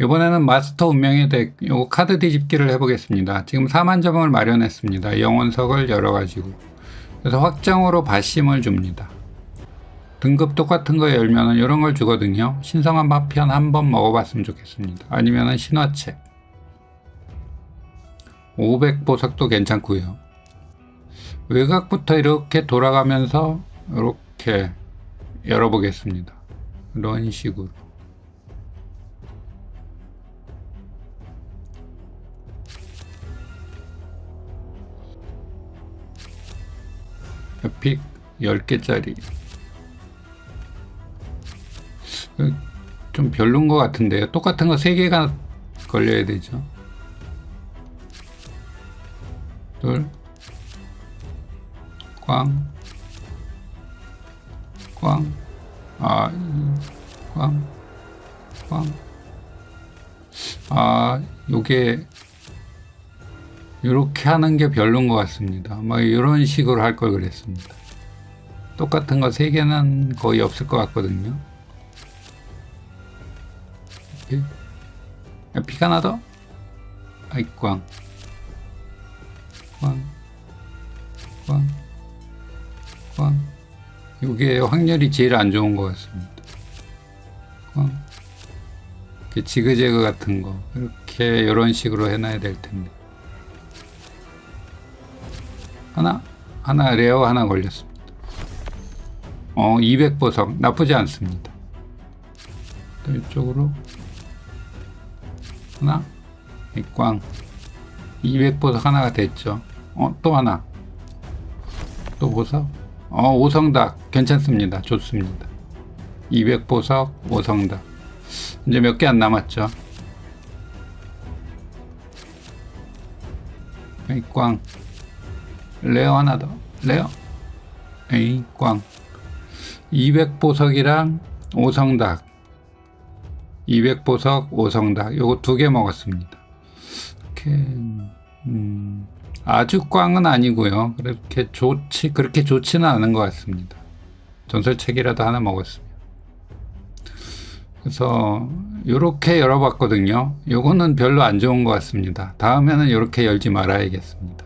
이번에는 마스터 운명의 덱, 요거 카드 뒤집기를 해보겠습니다. 지금 4만 점을 마련했습니다. 영혼석을 열어가지고. 그래서 확정으로 바심을 줍니다. 등급 똑같은 거 열면은 이런 걸 주거든요. 신성한 파편 한 번 먹어봤으면 좋겠습니다. 아니면은 신화책. 500 보석도 괜찮고요. 외곽부터 이렇게 돌아가면서 이렇게 열어보겠습니다. 이런 식으로. 픽 10개짜리. 좀 별론 것 같은데요. 똑같은 거 3개가 걸려야 되죠. 둘, 꽝, 꽝, 아, 음, 꽝, 꽝. 아, 요게, 요렇게 하는 게 별론 것 같습니다. 막 이런 식으로 할 걸 그랬습니다. 똑같은 거세 개는 거의 없을 것 같거든요. 이렇게. 야, 피가 나더? 아이, 꽝. 꽝, 꽝, 꽝. 이게 확률이 제일 안 좋은 것 같습니다. 꽝. 이렇게 지그재그 같은 거 이렇게 이런 식으로 해놔야 될 텐데. 하나, 하나 레어 하나 걸렸습니다. 어, 200보석 나쁘지 않습니다. 또 이쪽으로 하나, 이 꽝. 200보석 하나가 됐죠. 어, 또 하나. 또 보석. 어, 오성닭. 괜찮습니다. 좋습니다. 200보석, 오성닭. 이제 몇 개 안 남았죠. 에이, 꽝. 레어 하나 더. 레어. 에이, 꽝. 200보석이랑 오성닭. 200보석, 오성닭. 요거 두 개 먹었습니다. 이렇게, 음, 아주 꽝은 아니고요. 그렇게 좋지, 그렇게 좋지는 않은 것 같습니다. 전설책이라도 하나 먹었습니다. 그래서 요렇게 열어봤거든요. 요거는 별로 안 좋은 것 같습니다. 다음에는 요렇게 열지 말아야겠습니다.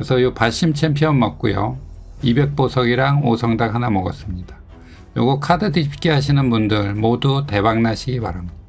그래서 요 바심 챔피언 먹고요. 200보석이랑 오성닭 하나 먹었습니다. 요거 카드 뒤집기 하시는 분들 모두 대박 나시기 바랍니다.